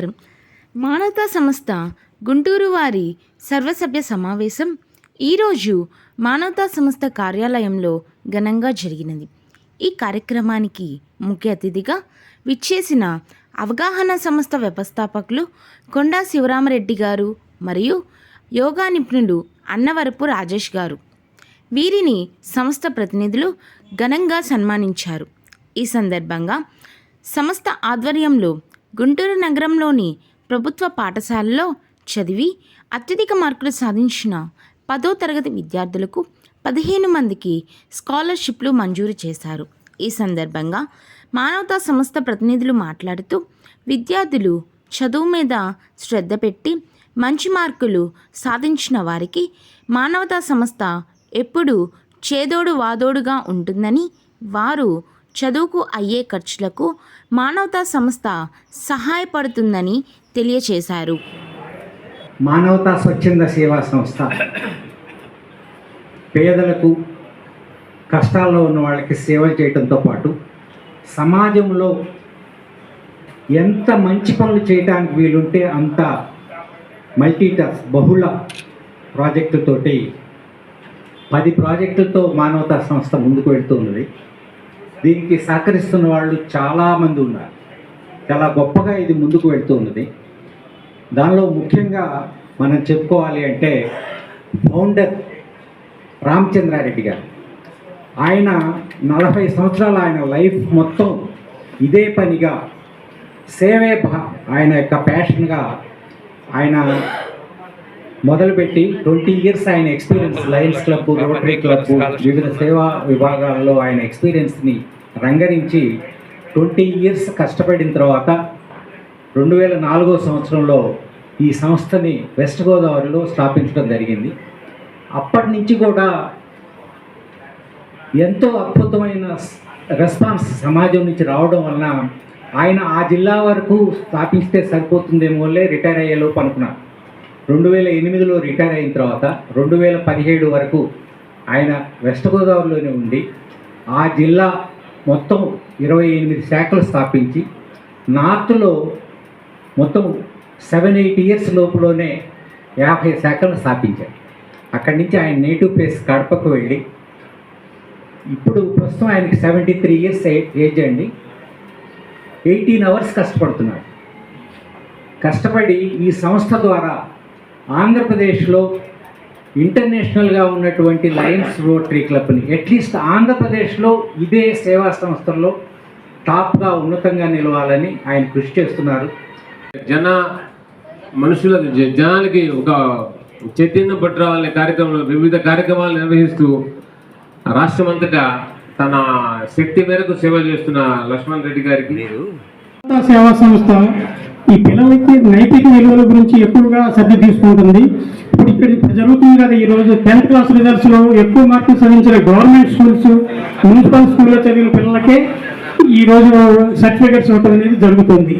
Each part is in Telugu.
నమస్కారం మానవతా సంస్థ గుంటూరు వారి సర్వసభ్య సమావేశం ఈరోజు మానవతా సంస్థ కార్యాలయంలో ఘనంగా జరిగినది. ఈ కార్యక్రమానికి ముఖ్య అతిథిగా విచ్చేసిన అవగాహన సంస్థ వ్యవస్థాపకులు కొండా శివరామరెడ్డి గారు మరియు యోగా నిపుణుడు అన్నవరపు రాజేష్ గారు. వీరిని సంస్థ ప్రతినిధులు ఘనంగా సన్మానించారు. ఈ సందర్భంగా సంస్థ ఆధ్వర్యంలో గుంటూరు నగరంలోని ప్రభుత్వ పాఠశాలలో చదివి అత్యధిక మార్కులు సాధించిన పదో తరగతి విద్యార్థులకు పదిహేను మందికి స్కాలర్షిప్లు మంజూరు చేశారు. ఈ సందర్భంగా మానవతా సంస్థ ప్రతినిధులు మాట్లాడుతూ విద్యార్థులు చదువు మీద శ్రద్ధ పెట్టి మంచి మార్కులు సాధించిన వారికి మానవతా సంస్థ ఎప్పుడూ చేదోడు వాదోడుగా ఉంటుందని వారు చదువుకు అయ్యే ఖర్చులకు మానవతా సంస్థ సహాయపడుతుందని తెలియచేశారు. మానవతా స్వచ్ఛంద సేవా సంస్థ పేదలకు కష్టాల్లో ఉన్న వాళ్ళకి సేవలు చేయడంతో పాటు సమాజంలో ఎంత మంచి పనులు చేయడానికి వీలుంటే అంత మల్టీటాస్ బహుళ ప్రాజెక్టుతోటి పది ప్రాజెక్టులతో మానవతా సంస్థ ముందుకు వెళ్తున్నది దీనికి సహకరిస్తున్న వాళ్ళు చాలామంది ఉన్నారు. చాలా గొప్పగా ఇది ముందుకు వెళ్తున్నది. దానిలో ముఖ్యంగా మనం చెప్పుకోవాలి అంటే ఫౌండర్ రామచంద్రారెడ్డి గారు. ఆయన నలభై సంవత్సరాల ఆయన లైఫ్ మొత్తం ఇదే పనిగా సేవే భా ఆయన యొక్క ప్యాషన్గా ఆయన మొదలుపెట్టి ట్వంటీ ఇయర్స్ ఆయన experience Lions club Rotary club వివిధ సేవా విభాగాల్లో ఆయన ఎక్స్పీరియన్స్ని రంగరించి ట్వంటీ ఇయర్స్ కష్టపడిన తర్వాత రెండు వేల నాలుగో సంవత్సరంలో ఈ సంస్థని వెస్ట్ గోదావరిలో స్థాపించడం జరిగింది. అప్పటి నుంచి కూడా ఎంతో అద్భుతమైన రెస్పాన్స్ సమాజం నుంచి రావడం వలన ఆయన ఆ జిల్లా వరకు స్థాపిస్తే సరిపోతుందేమోలే రిటైర్ అయ్యేలోపు అనుకున్నాను రెండు వేల ఎనిమిదిలో రిటైర్ అయిన తర్వాత రెండు వేల పదిహేడు వరకు ఆయన వెస్ట్ గోదావరిలోనే ఉండి ఆ జిల్లా మొత్తం ఇరవై ఎనిమిది శాఖలు స్థాపించి నార్త్లో మొత్తం సెవెన్ ఎయిట్ ఇయర్స్ లోపులోనే యాభై శాఖలు స్థాపించారు. అక్కడి నుంచి ఆయన నేటివ్ ప్లేస్ కడపకు వెళ్ళి ఇప్పుడు ప్రస్తుతం ఆయనకి సెవెంటీ త్రీ ఇయర్స్ ఏజ్ అండి. ఎయిటీన్ అవర్స్ కష్టపడుతున్నాడు. కష్టపడి ఈ సంస్థ ద్వారా ఆంధ్రప్రదేశ్లో ఇంటర్నేషనల్గా ఉన్నటువంటి లయన్స్ రోటరీ క్లబ్ని అట్లీస్ట్ ఆంధ్రప్రదేశ్లో ఇదే సేవా సంస్థల్లో టాప్గా ఉన్నతంగా నిలవాలని ఆయన కృషి చేస్తున్నారు. జన మనుషుల జ- జనాలకి ఒక చైతన్యం పట్టు రావాలనే కార్యక్రమంలో వివిధ కార్యక్రమాలు నిర్వహిస్తూ రాష్ట్రమంతటా తన శక్తి మేరకు సేవ చేస్తున్న లక్ష్మణ్ రెడ్డి గారికి. సేవా సంస్థ ఈ పిల్లలకి నైతిక విలువల గురించి ఎక్కువగా శ్రద్ధ తీసుకుంటుంది. ఇప్పుడు ఇక్కడ ఇప్పుడు జరుగుతుంది కదా ఈ రోజు టెన్త్ క్లాస్ రిజల్ట్స్లో ఎక్కువ మార్కులు సాధించిన గవర్నమెంట్ స్కూల్స్ మున్సిపల్ స్కూల్లో చదివిన పిల్లలకే ఈ రోజు సర్టిఫికెట్స్ అనేది జరుగుతుంది.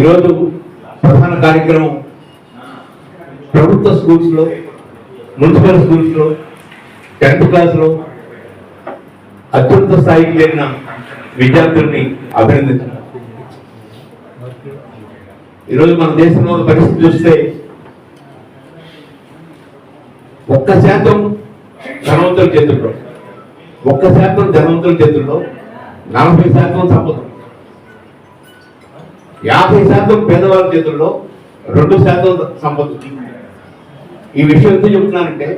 ఈరోజు ప్రధాన కార్యక్రమం ప్రభుత్వ స్కూల్స్లో మున్సిపల్ స్కూల్స్లో టెన్త్ క్లాస్లో అత్యున్నత స్థాయికి చేరిన విద్యార్థుల్ని అభినందించడం ఈరోజు మన దేశంలో పరిస్థితి చూస్తే ఒక్క శాతం ధనవంతుల చేతుల్లో ఒక్క శాతం ధనవంతుల చేతుల్లో నలభై శాతం సంపద యాభై శాతం పేదవాళ్ళ చేతుల్లో రెండు శాతం సంపద. ఈ విషయం ఎందుకు చెప్తున్నానంటే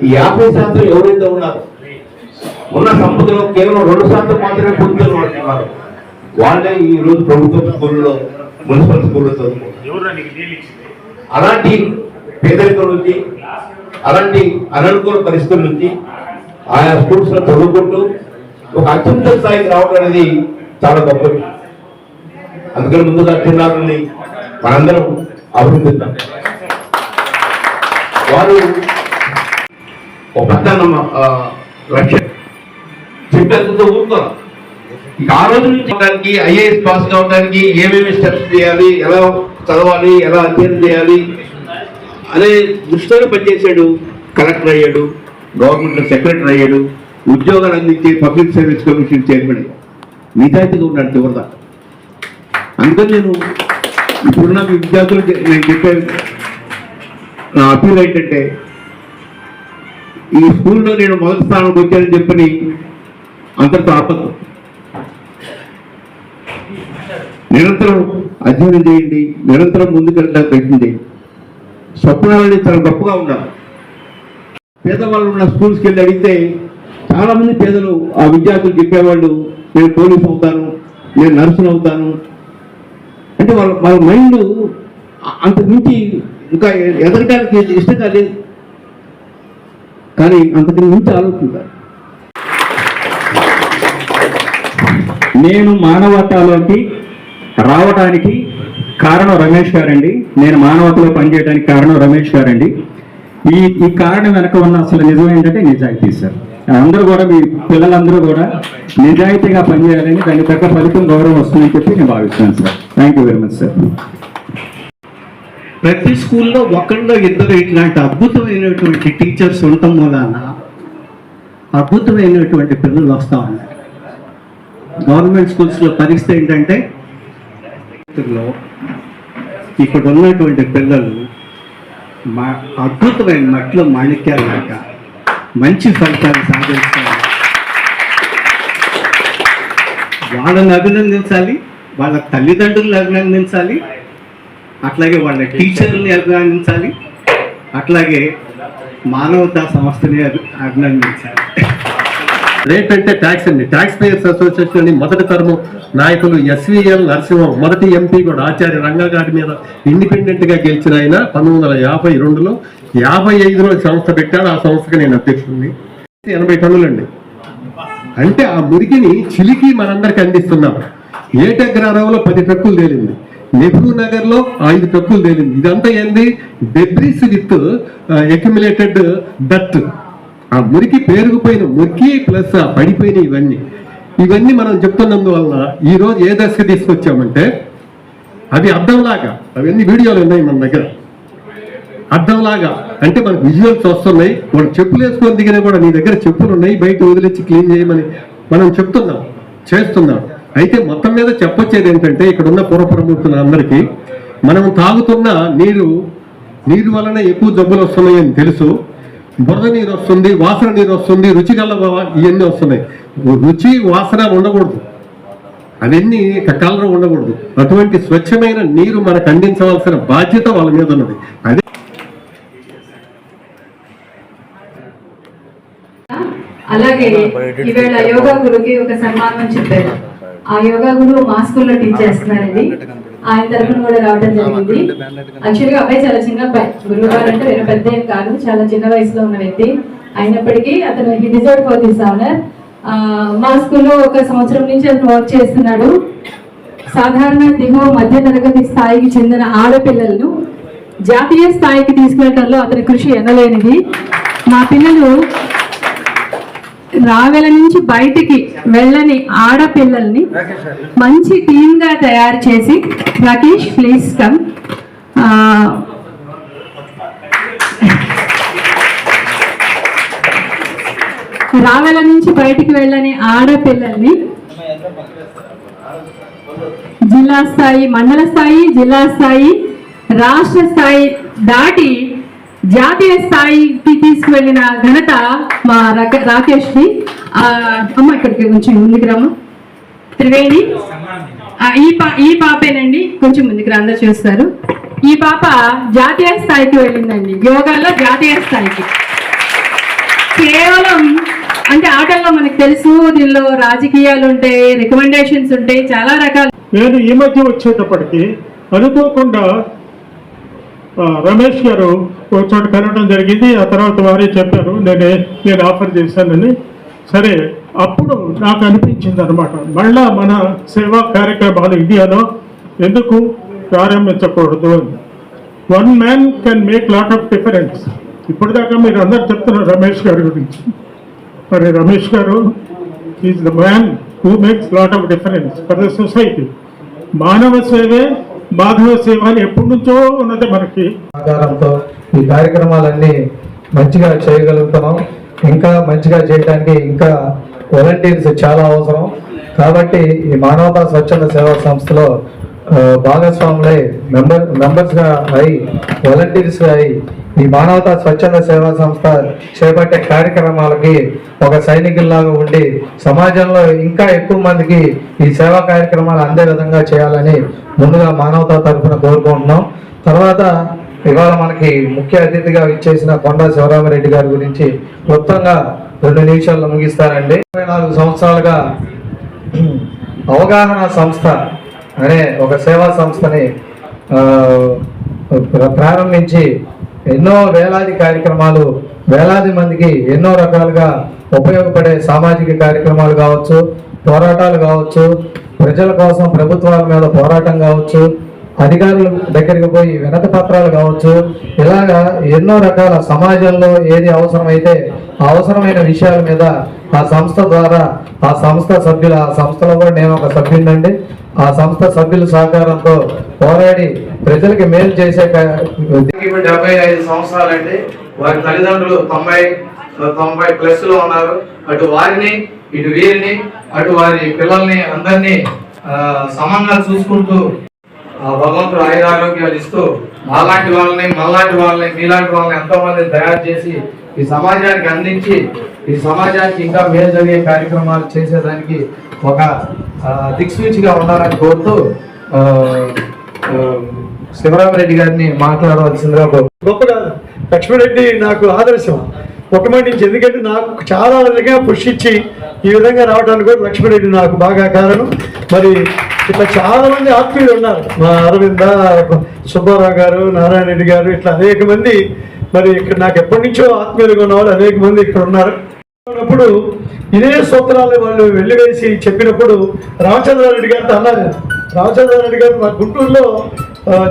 ఈ యాభై శాతం ఎవరైతే ఉన్నారో ఉన్న సంపదలో కేవలం రెండు శాతం మాత్రమే పొందుతున్న వాళ్ళు ఉన్నారు వాళ్ళే ఈ రోజు ప్రభుత్వ స్కూల్లో మున్సిపల్ స్కూల్లో చదువుకుంటారు అలాంటి పేదరికం నుంచి అలాంటి అననుకూల పరిస్థితుల నుంచి ఆయా స్కూల్స్లో చదువుకుంటూ ఒక అత్యున్నత స్థాయికి రావడం అనేది చాలా గొప్ప విషయం. అందుకని ముందుగా చిన్నారుల్ని మనందరం అభినందిద్దాం వారు ఒక పెద్ద లక్ష్యం చెప్పేందుకు ఊరుకోరు ఆ రోజు నుంచి అవడానికి ఐఏఎస్ పాస్ కావడానికి ఏమేమి స్టెప్స్ చేయాలి ఎలా చదవాలి ఎలా అధ్యయనం చేయాలి అనే దృష్టిలో పనిచేశాడు కలెక్టర్ అయ్యాడు గవర్నమెంట్ సెక్రటరీ అయ్యాడు ఉద్యోగాలు అందించే పబ్లిక్ సర్వీస్ కమిషన్ చైర్మన్ నిజాయితీగా ఉన్నాడు చివరిదాకా. అందుకని నేను ఇప్పుడున్న విద్యార్థులు నేను చెప్పే నా అపీల్ ఏంటంటే ఈ స్కూల్లో నేను మొదటి స్థానంకి వచ్చానని చెప్పని అంతటితో ఆపద్దు. నిరంతరం అధ్యయనం చేయండి నిరంతరం ముందుకెళ్ళడానికి ప్రయత్నం చేయండి స్వప్నాలని చాలా గొప్పగా ఉన్నారు పేదవాళ్ళు ఉన్న స్కూల్స్కి వెళ్ళి అడిగితే చాలామంది పేదలు ఆ విద్యార్థులు చెప్పేవాళ్ళు నేను పోలీస్ అవుతాను నేను నర్సును అవుతాను. అంటే వాళ్ళ వాళ్ళ మైండ్ అంతకుమించి ఇంకా ఎదగడానికి ఇష్టంగా లేదు. కానీ అంతకు మించి ఆలోచించారు నేను మానవతలోకి రావడానికి కారణం రమేష్ గారండి. నేను మానవతలో పనిచేయడానికి కారణం రమేష్ గారండి. ఈ ఈ కారణం వెనక ఉన్న అసలు నిజం ఏంటంటే నిజాయితీ సార్. అందరూ కూడా మీ పిల్లలందరూ కూడా నిజాయితీగా పనిచేయాలని దాని తగ్గ ఫలితం గౌరవం వస్తుందని చెప్పి నేను భావిస్తున్నాను sir. Thank you very much sir ప్రతి స్కూల్లో ఒకళ్ళో ఇద్దరు ఇట్లాంటి అద్భుతమైనటువంటి టీచర్స్ ఉండటం వలన అద్భుతమైనటువంటి పిల్లలు వస్తూ ఉన్నారు. గవర్నమెంట్ స్కూల్స్లో పరిస్థితి ఏంటంటే లో ఇక్కడ ఉన్నటువంటి పిల్లలు మా అద్భుతమైన మట్లో మాణిక్యాలక మంచి ఫలితాలు సాధిస్తారు వాళ్ళని అభినందించాలి వాళ్ళ తల్లిదండ్రులను అభినందించాలి అట్లాగే వాళ్ళ టీచర్ని అభినందించాలి అట్లాగే మానవతా సంస్థని అభి- అభినందించాలి. రేట్ అంటే ట్యాక్స్ అండి. ట్యాక్స్ పేయర్స్ అసోసియేషన్ అని మొదటి తరము నాయకులు ఎస్విఎల్ నరసింహం మొదటి ఎంపీ కూడా ఆచార్య రంగా గారి మీద ఇండిపెండెంట్గా గెలిచిన ఆయన పంతొమ్మిది వందల యాభై రెండులో. యాభై ఐదులో సంస్థ పెట్టాను ఆ సంస్థకి నేను అధ్యక్షుడిని. ఎనభై టన్నులండి. అంటే ఆ మురికిని చిలికి మనందరికి అందిస్తున్నాం. ఏటగ్రారంలో పది ట్రక్కులు తేలింది. నెహ్రూ నగర్లో ఐదు ట్రక్కులు తేలింది. ఇదంతా ఏంది? డెబ్రిస్ విత్ ఎక్యుమిలేటెడ్ డట్ ఆ మురికి పేరుకుపోయిన మురికి ప్లస్ ఆ పడిపోయిన ఇవన్నీ. ఇవన్నీ మనం చెప్తున్నందువలన ఈరోజు ఏ దశకు తీసుకొచ్చామంటే అది అర్థంలాగా అవన్నీ వీడియోలు ఉన్నాయి మన దగ్గర. అర్థంలాగా అంటే మనకు విజువల్స్ వస్తున్నాయి వాళ్ళు చెప్పులు వేసుకొని దిగినా కూడా నీ దగ్గర చెప్పులు ఉన్నాయి బయట వదిలించి క్లీన్ చేయమని మనం చెప్తున్నాం చేస్తున్నాం. అయితే మొత్తం మీద చెప్పొచ్చేది ఏంటంటే ఇక్కడ ఉన్న పూర్వప్రముఖుల అందరికీ మనం తాగుతున్న నీరు నీరు వలన ఎక్కువ జబ్బులు వస్తున్నాయని తెలుసు. బురద నీరు వస్తుంది వాసన నీరు వస్తుంది రుచి గల ఇవన్నీ వస్తున్నాయి. రుచి వాసన ఉండకూడదు. అవన్నీ కలర్ ఉండకూడదు. అటువంటి స్వచ్ఛమైన నీరు మనకు అందించవలసిన బాధ్యత వాళ్ళ మీద ఉన్నది. అదే అలాగే ఈవేళ యోగా గురుకి ఒక సన్మానం చెప్పారు. ఆ యోగా గురువు మా స్కూల్లో టీచ్ చేస్తున్నారండి ఆయన తరఫున కూడా రావడం జరిగింది. యాక్చువల్గా అబ్బాయి చాలా చిన్న అబ్బాయి. గురువు గారు అంటే వేరే పెద్ద ఏం కాదు చాలా చిన్న వయసులో ఉన్న వ్యక్తి. అయినప్పటికీ అతను he deserve for this honour. మా స్కూల్లో ఒక సంవత్సరం నుంచి అతను వర్క్ చేస్తున్నాడు. సాధారణ దిగువ మధ్య తరగతి స్థాయికి చెందిన ఆడపిల్లలను జాతీయ స్థాయికి తీసుకెళ్ళడంలో అతని కృషి ఎనలేనిది. మా పిల్లలు రావెల నుంచి బయటికి వెళ్ళని ఆడపిల్లల్ని మంచి టీమ్గా తయారు చేసి రాకేష్ ప్లీజ్ కమ్. రావెల నుంచి బయటికి వెళ్ళని ఆడపిల్లల్ని జిల్లా స్థాయి మండల స్థాయి జిల్లా స్థాయి రాష్ట్ర స్థాయి దాటి జాతీయ స్థాయికి తీసుకువెళ్ళిన ఘనత మా రక- రాకేష్ది. ఆ, అమ్మ ఇక్కడికి కొంచెం ముందుకు రమ్మ. త్రివేణి. ఈ పా ఈ పాపేనండి. కొంచెం ముందుకు రా, అందరూ చూస్తారు. ఈ పాప జాతీయ స్థాయికి వెళ్ళిందండి. యోగాలో జాతీయ స్థాయికి. కేవలం అంటే ఆటల్లో మనకు తెలుసు దీనిలో రాజకీయాలు ఉంటాయి రికమెండేషన్స్ ఉంటాయి చాలా రకాల. నేను ఈ మధ్య వచ్చేటప్పటికి అనుకోకుండా రమేష్ గారు ఒక చోట కలవడం జరిగింది. ఆ తర్వాత వారే చెప్పారు నేనే నేను ఆఫర్ చేశానని. సరే అప్పుడు నాకు అనిపించింది అనమాట మళ్ళా మన సేవా కార్యక్రమాలు ఇండియాలో ఎందుకు ప్రారంభించకూడదు అని. One man can make lot of difference ఇప్పటిదాకా మీరు అందరు చెప్తున్నారు రమేష్ గారి గురించి. మరి Ramesh garu is the man who makes lot of difference for the society మానవ సేవే మాధవ సేవ అని ఎప్పటి నుంచో ఉన్నది మనకి. ఆధారంతో ఈ కార్యక్రమాలన్నీ మంచిగా చేయగలుగుతున్నాం. ఇంకా మంచిగా చేయడానికి ఇంకా వాలంటీర్స్ చాలా అవసరం. కాబట్టి ఈ మానవతా స్వచ్ఛంద సేవా సంస్థలో భాగస్వాములై మెంబర్ మెంబర్స్గా అయి వాలంటీర్స్గా అయి ఈ మానవతా స్వచ్ఛంద సేవా సంస్థ చేపట్టే కార్యక్రమాలకి ఒక సైనికుల్లాగా ఉండి సమాజంలో ఇంకా ఎక్కువ మందికి ఈ సేవా కార్యక్రమాలు అందే విధంగా చేయాలని ముందుగా మానవతా తరఫున కోరుకుంటున్నాం. తర్వాత ఇవాళ మనకి ముఖ్య అతిథిగా ఇచ్చేసిన కొండా శివరామరెడ్డి గారి గురించి మొత్తంగా రెండు నిమిషాల్లో ముగిస్తారండి ఇరవై నాలుగు సంవత్సరాలుగా అవగాహన సంస్థ అనే ఒక సేవా సంస్థని ప్ర- ప్రారంభించి ఎన్నో వేలాది కార్యక్రమాలు వేలాది మందికి ఎన్నో రకాలుగా ఉపయోగపడే సామాజిక కార్యక్రమాలు కావచ్చు పోరాటాలు కావచ్చు ప్రజల కోసం ప్రభుత్వాల మీద పోరాటం కావచ్చు అధికారుల దగ్గరికి పోయి వినతి పత్రాలు కావచ్చు ఇలాగా ఎన్నో రకాల సమాజంలో ఏది అవసరమైతే అవసరమైన విషయాల మీద ఆ సంస్థ ద్వారా ఆ సంస్థ సభ్యుల ఆ సంస్థలో కూడా నేను ఒక సభ్యునండి ఆ సంస్థ సభ్యుల సహకారంతో పోరాడి ప్రజలకి మేలు చేసే ఇప్పుడు డెబ్బై ఐదు సంవత్సరాలండి. వారి తల్లిదండ్రులు తొంభై తొంభై ప్లస్లో ఉన్నారు. అటు వారిని ఇటు వీరిని అటు వారి పిల్లల్ని అందరినీ సమంగా చూసుకుంటూ ఆ భగవంతుడు ఆయురారోగ్యాలు ఇస్తూ మాలాంటి వాళ్ళని మళ్ళాంటి వాళ్ళని మీలాంటి వాళ్ళని ఎంతో మంది తయారు చేసి ఈ సమాజానికి అందించి ఈ సమాజానికి ఇంకా మేలు జరిగే కార్యక్రమాలు చేసేదానికి ఒక దిక్సూచిగా ఉండాలని కోరుతూ శివరామరెడ్డి గారిని మాట్లాడవలసిందిగా గొప్ప కాదు. లక్ష్మణరెడ్డి నాకు ఆదర్శం. ఒక నుంచి ఎందుకంటే నాకు చాలా విధంగా పుష్ ఇచ్చి ఈ విధంగా రావడానికి కూడా లక్ష్మణరెడ్డి నాకు బాగా కారణం. మరి ఇట్లా చాలా మంది ఆత్మీయులు ఉన్నారు. మా అరవింద సుబ్బారావు గారు నారాయణ రెడ్డి గారు ఇట్లా అనేక మంది. మరి ఇక్కడ నాకు ఎప్పటి నుంచో ఆత్మీయులుగా ఉన్న వాళ్ళు అనేక మంది ఇక్కడ ఉన్నారు. ఉన్నప్పుడు ఇదే సూత్రాలు వాళ్ళు వెళ్ళివేసి చెప్పినప్పుడు రామచంద్రారెడ్డి గారితో అన్నారు. రామచంద్రారెడ్డి గారు మా గుంటూరులో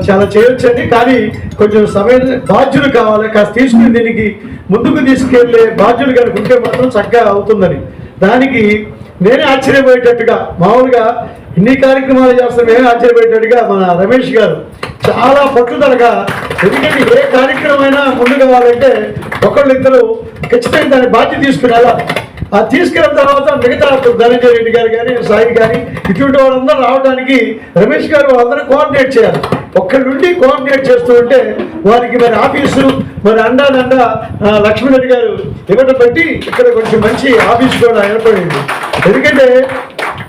చాలా చేయొచ్చండి కానీ కొంచెం సమయం బాధ్యులు కావాలి కాస్త తీసుకుని దీనికి ముందుకు తీసుకెళ్ళే బాధ్యులు కనుక ఉంటే మాత్రం చక్కగా అవుతుందని. దానికి నేనే ఆశ్చర్యపోయేటట్టుగా మామూలుగా ఇన్ని కార్యక్రమాలు చేస్తాం నేనే ఆశ్చర్యపోయేటట్టుగా మన రమేష్ గారు చాలా పట్టుదలగా ఎందుకంటే ఏ కార్యక్రమం అయినా ముందుకు కావాలంటే ఒకళ్ళిద్దరు ఖచ్చితంగా దాని బాధ్యత తీసుకుని ఆ తీసుకెళ్ళిన తర్వాత మిగతా ధనంజయ రెడ్డి గారు కానీ సాయి కానీ ఇటువంటి వాళ్ళందరూ రావడానికి రమేష్ గారు వాళ్ళందరూ కోఆర్డినేట్ చేయాలి. ఒక్కడి నుండి కోఆర్డినేట్ చేస్తూ ఉంటే వారికి మరి ఆఫీసు మరి అండా దండా ఆ, లక్ష్మీరెడ్డి గారు ఇవ్వడం బట్టి ఇక్కడ కొంచెం మంచి ఆఫీస్ కూడా ఏర్పడింది. ఎందుకంటే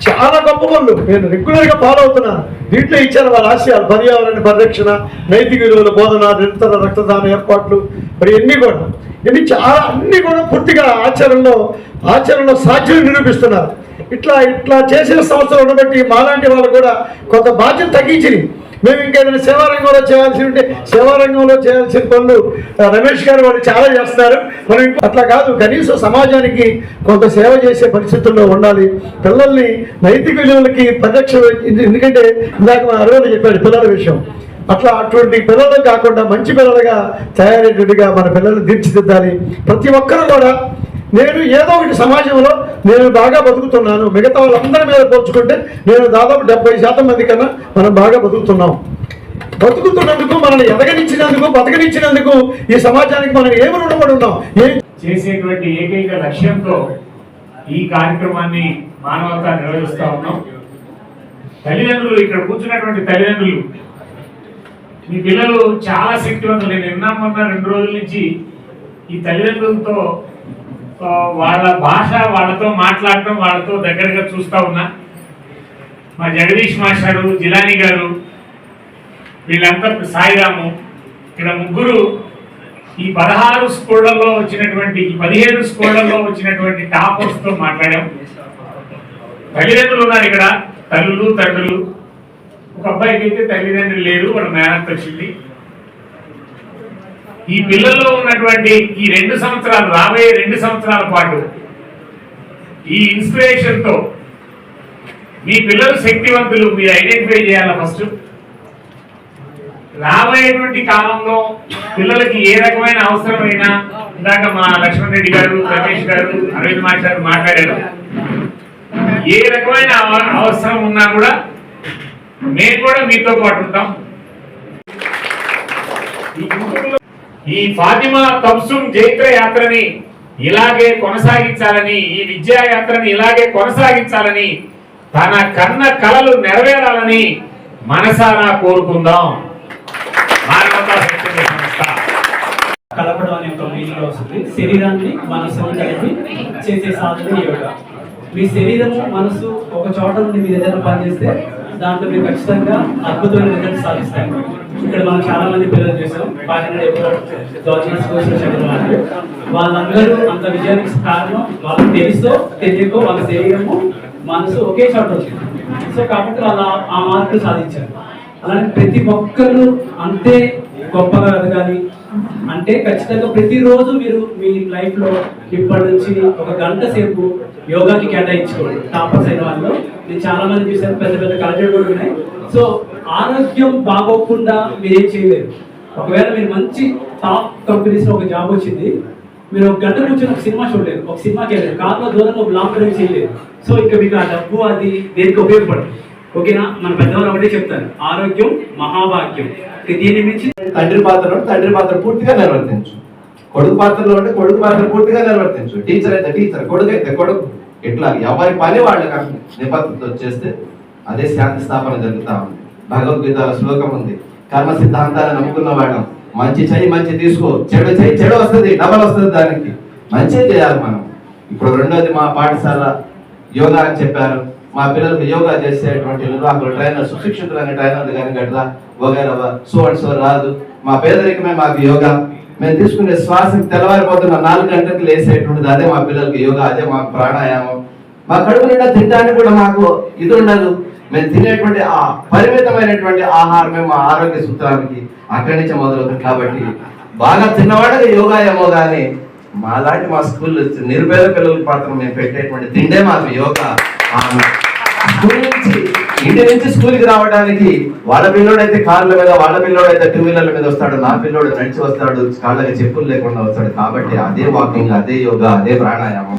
చాలా గొప్ప వాళ్ళు నేను రెగ్యులర్గా ఫాలో అవుతున్నాను దీంట్లో ఇచ్చారు వాళ్ళ ఆశయాలు పర్యావరణ పరిరక్షణ నైతిక విలువల బోధన నిరంతర రక్తదాన ఏర్పాట్లు మరి ఎన్ని కూడా. ఇవి చాలా అన్ని కూడా పూర్తిగా ఆచరణలో ఆచరణలో సాధ్యం నిరూపిస్తున్నారు. ఇట్లా ఇట్లా చేసిన సంవత్సరం ఉండబట్టి మాలాంటి వాళ్ళు కూడా కొంత బాధ్యత తగ్గించింది మేము ఇంకేదైనా సేవారంగంలో చేయాల్సి ఉంటే సేవారంగంలో చేయాల్సిన పనులు రమేష్ గారు వాళ్ళు చాలా చేస్తారు మనం అట్లా కాదు. కనీసం సమాజానికి కొంత సేవ చేసే పరిస్థితుల్లో ఉండాలి. పిల్లల్ని నైతిక విలువలకి పరిరక్షణ ఎందుకంటే ఇందాక మన అరవింద చెప్పాడు పిల్లల విషయం. అట్లా అటువంటి పిల్లలు కాకుండా మంచి పిల్లలుగా తయారయ్యేటట్టుగా మన పిల్లల్ని తీర్చిదిద్దాలి. ప్రతి ఒక్కరూ కూడా నేను ఏదో ఒకటి సమాజంలో నేను బాగా బతుకుతున్నాను. మిగతా వాళ్ళందరి మీద పోల్చుకుంటే నేను దాదాపు డెబ్బై శాతం మంది కన్నా మనం బాగా బతుకుతున్నాం. బతుకుతున్నందుకు మనల్ని ఎదగనిచ్చినందుకు బతకనిచ్చినందుకు ఈ సమాజానికి మనం ఏమి రుణపడి ఉన్నాం? ఏం చేసేటువంటి ఏకైక లక్ష్యంతో ఈ కార్యక్రమాన్ని మానవత నిర్వహిస్తా ఉన్నాం. తల్లిదండ్రులు ఇక్కడ కూర్చున్నటువంటి తల్లిదండ్రులు మీ పిల్లలు చాలా శక్తివంతులు. నేను నిన్న మొన్న రెండు రోజుల నుంచి ఈ తల్లిదండ్రులతో వాళ్ళ భాష వాళ్ళతో మాట్లాడటం వాళ్ళతో దగ్గరగా చూస్తా ఉన్నా. మా జగదీష్ మాస్టారు జిలాని గారు వీళ్ళంతా సాయిరాము ఇక్కడ ముగ్గురు ఈ పదహారు స్కూళ్ళల్లో వచ్చినటువంటి ఈ పదిహేడు స్కూళ్ళల్లో వచ్చినటువంటి టాపర్స్తో మాట్లాడాం. తల్లిదండ్రులు ఉన్నారు ఇక్కడ. తల్లులు తండ్రులు. ఒక అబ్బాయికి అయితే తల్లిదండ్రులు లేరు వాడు మేనత్ వచ్చింది. ఈ పిల్లల్లో ఉన్నటువంటి ఈ రెండు సంవత్సరాలు రాబోయే రెండు సంవత్సరాల పాటు ఈ ఇన్స్పిరేషన్తో మీ పిల్లలు శక్తివంతులు మీరు ఐడెంటిఫై చేయాలి ఫస్ట్ రాబోయేటువంటి కాలంలో పిల్లలకి ఏ రకమైన అవసరమైనా ఇందాక మా లక్ష్మణ్ రెడ్డి గారు రమేష్ గారు అరవింద్ మాస్టర్ మాట్లాడారు. ఏ రకమైన అవసరం ఉన్నా కూడా మేము కూడా మీతో పాటు ఉంటాం. ఈ ఫాతిమా తబ్సుమ్ జైత్ర యాత్రని ఇలాగే కొనసాగించాలని ఈ విద్యా యాత్రని ఇలాగే కొనసాగించాలని తన కన్న కళలు నెరవేరాలని మనసారా కోరుకుందాం. మానవతా శక్తి సంస్థ. కలపడం అనే ఒక మీనింగ్ వస్తుంది. శరీరాన్ని మనసుని కలిపి చేసే సాధన యోగా. మీ శరీరము మనసు ఒక చోట నుండి మీరు ఏదైనా పనిచేస్తే దాంట్లో మీరు ఖచ్చితంగా అద్భుతమైన రిజల్ట్ సాధిస్తాము ఇక్కడ మనం చాలా మంది పిల్లలు చేసాం. పాటిన గవర్నమెంట్ స్కూల్స్ చదివిన వాళ్ళు వాళ్ళందరూ అంత విజయానికి కారణం వాళ్ళకి తెలుసో తెలియకో వాళ్ళ శరీరము మనసు ఒకే చోట వచ్చింది. సో కాబట్టి వాళ్ళు ఆ- ఆ మార్కులు సాధించారు. అలాంటి ప్రతి ఒక్కరు అంతే గొప్పగా ఎదగాలి అంటే ఖచ్చితంగా ప్రతిరోజు మీరు మీ లైఫ్లో ఇప్పటి నుంచి ఒక గంట సేపు యోగాకి కేటాయించుకోండి. టాపర్స్ అయిన వాళ్ళు. నేను చాలా మంది చూసాను పెద్ద పెద్ద కలెక్టర్ కూడా ఉన్నాయి. సో ఆరోగ్యం బాగోకుండా మీరు ఏం చేయలేరు. ఒకవేళ మీరు మంచి టాప్ కంపెనీస్లో ఒక జాబ్ వచ్చింది మీరు ఒక గంట కూర్చొని ఒక సినిమా చూడలేరు ఒక సినిమాకి వెళ్ళారు కార్లో దూరంగా ఒక లాంగ్ డ్రైవ్ చేయలేరు. సో ఇంకా మీకు ఆ డబ్బు అది దేనికి ఉపయోగపడదు. ఓకేనా మన పెద్దవాళ్ళు ఒకటే చెప్తారు. ఆరోగ్యం మహాభాగ్యం. దీని మించి తండ్రి పాత్రలో తండ్రి పాత్ర పూర్తిగా నిర్వర్తించు. కొడుకు పాత్రలో ఉంటే కొడుకు పాత్ర పూర్తిగా నిర్వర్తించు. టీచర్ అయితే టీచర్ కొడుకు అయితే కొడుకు. ఇట్లా ఎవరి పని వాళ్ళకి నిబద్ధత వచ్చేస్తే అదే శాంతి స్థాపన జరుగుతా ఉంది. భగవద్గీత శ్లోకం ఉంది. కర్మ సిద్ధాంతాన్ని నమ్ముకున్న వాళ్ళం. మంచి చెయ్యి మంచి తీసుకో. చెడు చెయ్యి చెడు వస్తుంది డబల్ వస్తుంది దానికి. మంచి చేయాలి మనం. ఇప్పుడు రెండోది మా పాఠశాల యోగా అని చెప్పారు. మా పిల్లలకు యోగా చేసేటువంటి నిర్వాహకులు ట్రైనర్ సుశిక్షితులైన ట్రైనర్లు కానీ గట్లా వగైరా సో అండ్ సో రాదు. మా పేదరికమే మాకు యోగా. మేము తీసుకునే శ్వాసకి తెల్లవారిపోతున్న నాలుగు గంటలకు లేసేటువంటిది అదే మా పిల్లలకి యోగా అదే మా ప్రాణాయామం. మా కడుపు నిండా తినడానికి కూడా మాకు ఇది ఉండదు. మేము తినేటువంటి ఆ పరిమితమైనటువంటి ఆహారమే మా ఆరోగ్య సూత్రానికి అక్కడి నుంచి మొదలవుతుంది. కాబట్టి బాగా తిన్నవాడికి యోగా ఏమో కానీ మాలాంటి మా స్కూల్ నిరుపేద పిల్లల పాత్ర మేము పెట్టేటువంటి తిండే మాకు యోగా స్కూల్ నుంచి ఇంటి నుంచి స్కూల్కి రావడానికి వాళ్ళ పిల్లోడైతే కార్ల మీద వాళ్ళ పిల్లోడు అయితే టూ వీలర్ల మీద వస్తాడు నా పిల్లోడు నడిచి వస్తాడు కాళ్ళకి చెప్పులు లేకుండా వస్తాడు కాబట్టి అదే వాకింగ్ అదే యోగా అదే ప్రాణాయామం.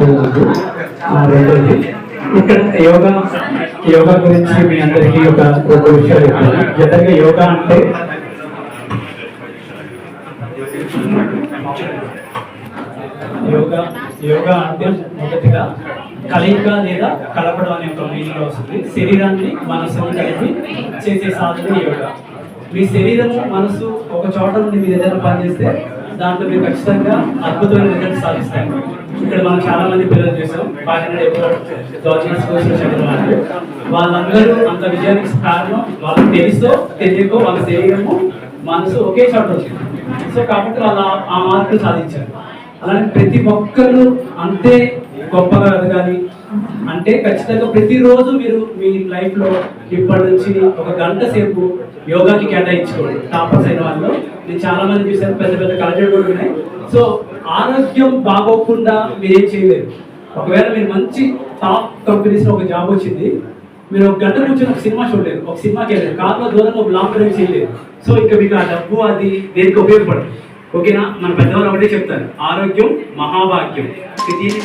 చాలా రెండోది ఇక్కడ యోగా యోగా గురించి మీ అందరికీ ఒక ఒక విషయాలు చెప్తాను జనరల్గా యోగా అంటే యోగా యోగా అంటే మొదటిగా కలయిక లేదా కలపడం అనే ఒక మీనింగ్లో వస్తుంది. శరీరాన్ని మనసుని కలిపి చేసే సాధన యోగా. మీ శరీరము మనసు ఒక చోట నుండి మీరు ఏదైనా పనిచేస్తే దాంట్లో మీరు ఖచ్చితంగా అద్భుతమైన రిజల్ట్ సాధిస్తారు. ఇక్కడ మనం చాలా మంది పిల్లలు చేసాం. పాకినాడు గవర్నమెంట్ స్కూల్స్ చదివిన వాళ్ళు. వాళ్ళందరూ అంత విజయానికి కారణం వాళ్ళకి తెలుసో తెలియకో వాళ్ళ శరీరము మనసు ఒకే చోట వచ్చింది. సో కాబట్టి వాళ్ళు ఆ- మార్కులు సాధించారు. అలానే ప్రతి ఒక్కరు అంతే గొప్పగా ఎదగాలి. అంటే ఖచ్చితంగా ప్రతిరోజు మీరు మీ లైఫ్లో ఇప్పటి నుంచి ఒక గంట సేపు యోగాకి కేటాయించుకోండి. టాపర్స్ అయిన వాళ్ళు. నేను చాలా మంది చూసాను పెద్ద పెద్ద కలెక్టర్ కూడా ఉన్నాయి. సో ఆరోగ్యం బాగోకుండా మీరేం చేయలేరు. ఒకవేళ మీరు మంచి టాప్ కంపెనీస్లో ఒక జాబ్ వచ్చింది మీరు ఒక గంట కూర్చొని ఒక సినిమా చూడలేరు ఒక సినిమాకి వెళ్ళారు కార్లో దూరంగా ఒక లాంగ్ డ్రైవ్ చేయలేరు. సో ఇక మీకు ఆ డబ్బు అది దేనికి ఉపయోగపడదు. ఓకేనా? మన పెద్దవాళ్ళు ఒకటే చెప్తారు. ఆరోగ్యం మహాభాగ్యం. ఇది